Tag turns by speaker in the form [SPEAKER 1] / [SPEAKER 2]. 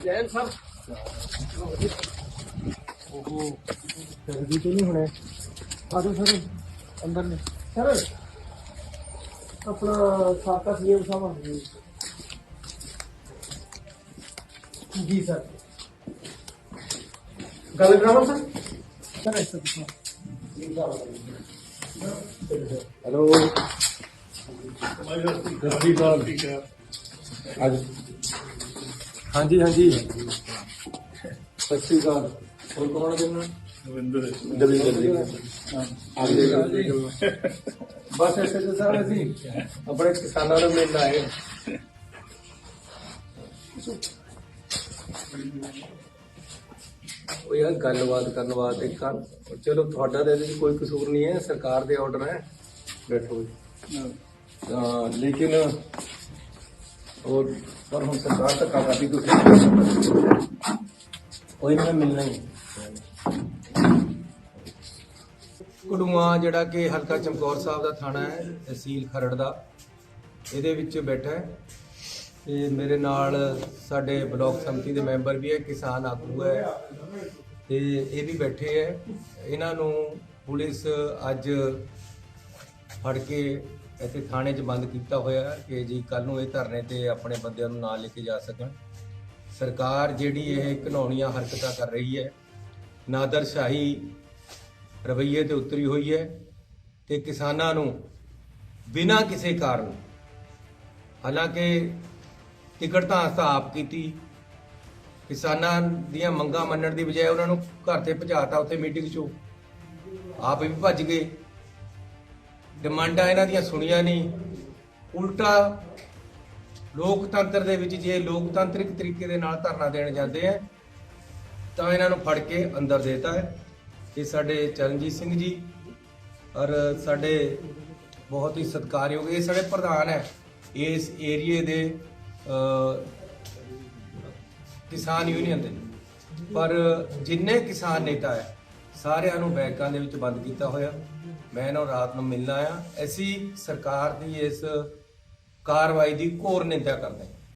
[SPEAKER 1] Jain sir
[SPEAKER 2] ਉਹ ਸਰਦੀ ਤੋਂ ਨਹੀਂ ਹੋਣਾ ਆਜੋ ਸਰ ਅੰਦਰ ਨੇ ਸਰ ਆਪਣਾ ਸਾਕਾ ਸੀਐਮ ਸਾਹਿਬ ਆ ਗਏ ਜੀ ਸਰ
[SPEAKER 1] ਗੱਲ ਕਰਾਵਾਂ ਸਰ
[SPEAKER 2] ਸਰ ਇਸ ਤਰ੍ਹਾਂ
[SPEAKER 1] ਹੈਲੋ ਸਤਿ ਸ਼੍ਰੀ ਅਕਾਲ ਅੱਜ ਹਾਂਜੀ ਹਾਂਜੀ। ਸਤਿ ਸ਼੍ਰੀ ਅਕਾਲ। ਹੋਰ ਕੌਣ ਕਿੰਨਾ ਦਵਿੰਦਰ ਦਵਿੰਦਰ ਜੀ। ਆ ਗਏ ਬਸ ਐਸੇ ਤੇ ਸਾਰੇ ਅਸੀਂ ਆਪਣੇ ਕਿਸਾਨਾਂ ਨੂੰ ਮਿਲਣ ਆਏ ਉਹ ਯਾਰ ਗੱਲਬਾਤ ਕਰਨ ਵਾਸਤੇ ਕਰ ਚਲੋ ਤੁਹਾਡਾ ਤਾਂ ਇਹਦੇ 'ਚ ਕੋਈ ਕਸੂਰ ਨਹੀਂ ਹੈ ਸਰਕਾਰ ਦੇ ਆਰਡਰ ਹੈ। ਬੈਠੋ ਜੀ। ਲੇਕਿਨ ਉਹ ਪਰ ਹੁਣ ਸਰਕਾਰ ਧੱਕਾ ਕਰਦੀ, ਤੁਸੀਂ ਕੋਈ ਨਹੀਂ ਮਿਲਣਾ ਹੀ ਕੁੜੂਆ ਜਿਹੜਾ ਕਿ ਹਲਕਾ ਚਮਕੌਰ ਸਾਹਿਬ ਦਾ ਥਾਣਾ ਹੈ, ਤਹਿਸੀਲ ਖਰੜ ਦਾ, ਇਹਦੇ ਵਿੱਚ ਬੈਠਾ ਹੈ। ਤੇ ਮੇਰੇ ਨਾਲ ਸਾਡੇ ਬਲਾਕ ਸੰਮਤੀ ਦੇ ਮੈਂਬਰ ਵੀ ਹੈ, ਕਿਸਾਨ ਆਗੂ ਹੈ। ਤੇ ਇਹ ਵੀ ਬੈਠੇ ਹੈ। ਇਹਨਾਂ ਨੂੰ ਪੁਲਿਸ ਅੱਜ ਫੜ ਕੇ ਇੱਥੇ ਥਾਣੇ 'ਚ ਬੰਦ ਕੀਤਾ ਹੋਇਆ ਕਿ ਜੀ ਕੱਲ ਨੂੰ ਇਹ ਧਰਨੇ ਤੇ ਆਪਣੇ ਬੰਦਿਆਂ ਨੂੰ ਨਾਲ ਲੈ ਕੇ ਜਾ ਸਕਣ। ਸਰਕਾਰ ਜਿਹੜੀ ਇਹ ਘਿਨਾਉਣੀਆਂ ਹਰਕਤਾਂ ਕਰ ਰਹੀ ਹੈ ਨਾਦਰਸ਼ਾਹੀ ਰਵੱਈਏ ਤੇ ਉਤਰੀ ਹੋਈ ਹੈ ਤੇ ਕਿਸਾਨਾਂ ਨੂੰ ਬਿਨਾਂ ਕਿਸੇ ਕਾਰਨ ਹਾਲਾਂਕਿ ਟਿਕਟ ਤਾਂ ਅਸਾਂ ਆਪ ਕੀਤੀ, ਕਿਸਾਨਾਂ ਦੀਆਂ ਮੰਗਾਂ ਮੰਨਣ ਦੀ ਬਜਾਏ ਉਹਨਾਂ ਨੂੰ ਘਰ ਤੇ ਭਜਾਤਾ ਉੱਥੇ ਮੀਟਿੰਗ 'ਚੋਂ ਆਪ ਵੀ ਭੱਜ ਗਏ। ਡਿਮਾਂਡਾਂ ਇਹਨਾਂ ਦੀਆਂ ਸੁਣੀਆਂ ਨਹੀਂ ਉਲਟਾ ਲੋਕਤੰਤਰ ਦੇ ਵਿੱਚ ਜੇ ਲੋਕਤੰਤਰਿਕ ਤਰੀਕੇ ਦੇ ਨਾਲ ਧਰਨਾ ਦੇਣ ਜਾਂਦੇ ਆ, ਤਾਂ ਇਹਨਾਂ ਨੂੰ ਫੜ ਕੇ ਅੰਦਰ ਦੇਤਾ ਹੈ। ਇਹ ਸਾਡੇ ਚਰਨਜੀਤ ਸਿੰਘ ਜੀ ਔਰ ਸਾਡੇ ਬਹੁਤ ਹੀ ਸਤਿਕਾਰਯੋਗ, ਇਹ ਸਾਡੇ ਪ੍ਰਧਾਨ ਹੈ। ਇਸ ਏਰੀਏ ਦੇ ਕਿਸਾਨ ਯੂਨੀਅਨ ਦੇ। ਪਰ ਜਿੰਨੇ ਕਿਸਾਨ ਨੇਤਾ ਹੈ ਸਾਰਿਆਂ ਨੂੰ ਬੈਂਕਾਂ ਦੇ ਵਿੱਚ ਬੰਦ ਕੀਤਾ ਹੋਇਆ। ਮੈਂ ਇਹਨਾਂ ਨੂੰ ਰਾਤ ਨੂੰ ਮਿਲਣਾ ਆ ਅਸੀਂ ਸਰਕਾਰ ਦੀ ਇਸ ਕਾਰਵਾਈ ਦੀ ਘੋਰ ਨਿੰਦਾ ਕਰਦੇ ਹਾਂ।